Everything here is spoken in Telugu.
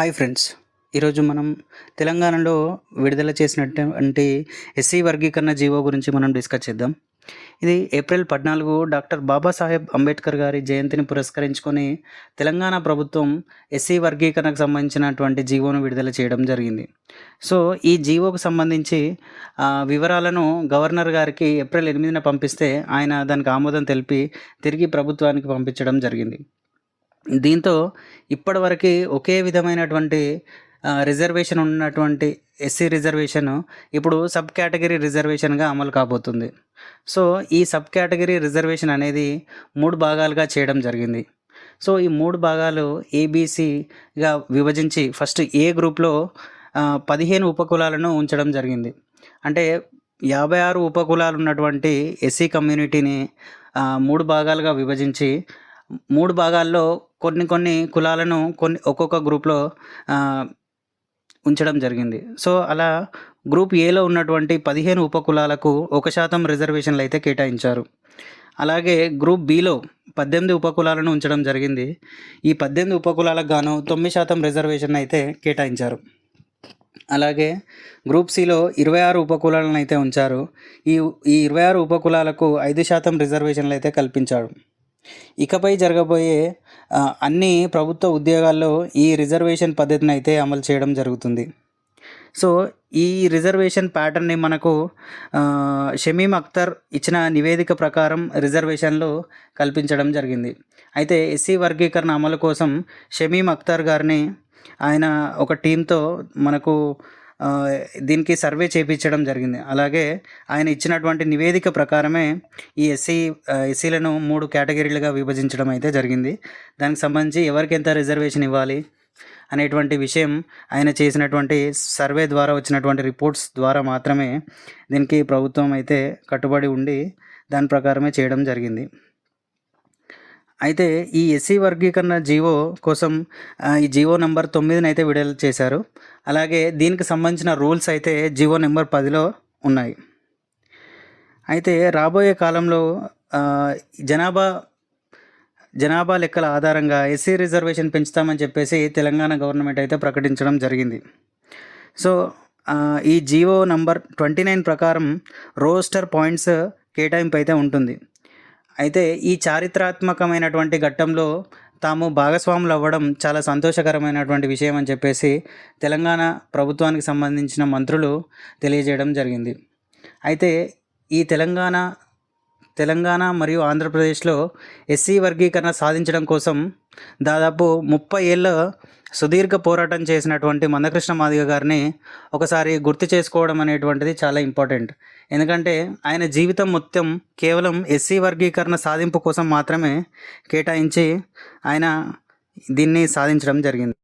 Hi friends. ఈరోజు మనం తెలంగాణలో విడుదల చేసినటువంటి ఎస్సీ వర్గీకరణ జీవో గురించి మనం డిస్కస్ చేద్దాం. ఇది ఏప్రిల్ పద్నాలుగు డాక్టర్ బాబాసాహెబ్ అంబేద్కర్ గారి జయంతిని పురస్కరించుకొని తెలంగాణ ప్రభుత్వం ఎస్సీ వర్గీకరణకు సంబంధించినటువంటి జీవోను విడుదల చేయడం జరిగింది. సో ఈ జీవోకు సంబంధించి వివరాలను గవర్నర్ గారికి ఏప్రిల్ ఎనిమిదిన పంపిస్తే ఆయన దానికి ఆమోదం తెలిపి తిరిగి ప్రభుత్వానికి పంపించడం జరిగింది. దీంతో ఇప్పటివరకు ఒకే విధమైనటువంటి రిజర్వేషన్ ఉన్నటువంటి ఎస్సీ రిజర్వేషన్ ఇప్పుడు సబ్ కేటగిరీ రిజర్వేషన్గా అమలు కాబోతుంది. సో ఈ సబ్ కేటగిరీ రిజర్వేషన్ అనేది మూడు భాగాలుగా చేయడం జరిగింది. సో ఈ మూడు భాగాలు ఏబీసీగా విభజించి ఫస్ట్ ఏ గ్రూప్లో పదిహేను ఉపకులాలను ఉంచడం జరిగింది. అంటే యాభై ఆరు ఉపకులాలు ఉన్నటువంటి ఎస్సీ కమ్యూనిటీని మూడు భాగాలుగా విభజించి మూడు భాగాల్లో కొన్ని కొన్ని కులాలను కొన్ని ఒక్కొక్క గ్రూప్లో ఉంచడం జరిగింది. సో అలా గ్రూప్ ఏలో ఉన్నటువంటి పదిహేను ఉపకులాలకు ఒక శాతం రిజర్వేషన్లు అయితే కేటాయించారు. అలాగే గ్రూప్ బిలో పద్దెనిమిది ఉపకులాలను ఉంచడం జరిగింది. ఈ పద్దెనిమిది ఉపకులాలకు గాను తొమ్మిది శాతం రిజర్వేషన్ అయితే కేటాయించారు. అలాగే గ్రూప్ సిలో ఇరవై ఆరు ఉపకులాలను అయితే ఉంచారు. ఈ ఈ ఇరవై ఆరు ఉపకులాలకు ఐదు శాతం రిజర్వేషన్లు అయితే కల్పించాడు ఇకపై జరగబోయే అన్ని ప్రభుత్వ ఉద్యోగాల్లో ఈ రిజర్వేషన్ పద్ధతిని అయితే అమలు చేయడం జరుగుతుంది. సో ఈ రిజర్వేషన్ ప్యాటర్న్ని మనకు షమీమ్ షమీం అఖ్తర్ ఇచ్చిన నివేదిక ప్రకారం రిజర్వేషన్లు కల్పించడం జరిగింది. అయితే ఎస్సీ వర్గీకరణ అమలు కోసం షమీం అఖ్తర్ గారిని ఆయన ఒక టీంతో మనకు దీనికి సర్వే చేయించడం జరిగింది. అలాగే ఆయన ఇచ్చినటువంటి నివేదిక ప్రకారమే ఈ ఎస్సీ ఎస్సీలను మూడు కేటగిరీలుగా విభజించడం అయితే జరిగింది. దానికి సంబంధించి ఎవరికి ఎంత రిజర్వేషన్ ఇవ్వాలి అనేటువంటి విషయం ఆయన చేసినటువంటి సర్వే ద్వారా వచ్చినటువంటి రిపోర్ట్స్ ద్వారా మాత్రమే దీనికి ప్రభుత్వం అయితే కట్టుబడి ఉండి దాని ప్రకారమే చేయడం జరిగింది. అయితే ఈ ఎస్సీ వర్గీకరణ జీవో కోసం ఈ జీవో నెంబర్ తొమ్మిదిని అయితే విడుదల చేశారు. అలాగే దీనికి సంబంధించిన రూల్స్ అయితే జీవో నెంబర్ పదిలో ఉన్నాయి. అయితే రాబోయే కాలంలో జనాభా జనాభా లెక్కల ఆధారంగా ఎస్సీ రిజర్వేషన్ పెంచుతామని చెప్పేసి తెలంగాణ గవర్నమెంట్ అయితే ప్రకటించడం జరిగింది. సో ఈ జీవో నంబర్ ట్వంటీ నైన్ ప్రకారం రోస్టర్ పాయింట్స్ కేటాయింపు అయితే ఉంటుంది. అయితే ఈ చారిత్రాత్మకమైనటువంటి ఘట్టంలో తాము భాగస్వాములు అవ్వడం చాలా సంతోషకరమైనటువంటి విషయం అని చెప్పేసి తెలంగాణ ప్రభుత్వానికి సంబంధించిన మంత్రులు తెలియజేయడం జరిగింది. అయితే ఈ తెలంగాణ తెలంగాణ మరియు ఆంధ్రప్రదేశ్లో ఎస్సీ వర్గీకరణ సాధించడం కోసం దాదాపు ముప్పై ఏళ్ళ సుదీర్ఘ పోరాటం చేసినటువంటి మందకృష్ణ మాదిగ గారిని ఒకసారి గుర్తు చేసుకోవడం అనేటువంటిది చాలా ఇంపార్టెంట్. ఎందుకంటే ఆయన జీవితం మొత్తం కేవలం ఎస్సీ వర్గీకరణ సాధింపు కోసం మాత్రమే కేటాయించి ఆయన దీన్ని సాధించడం జరిగింది.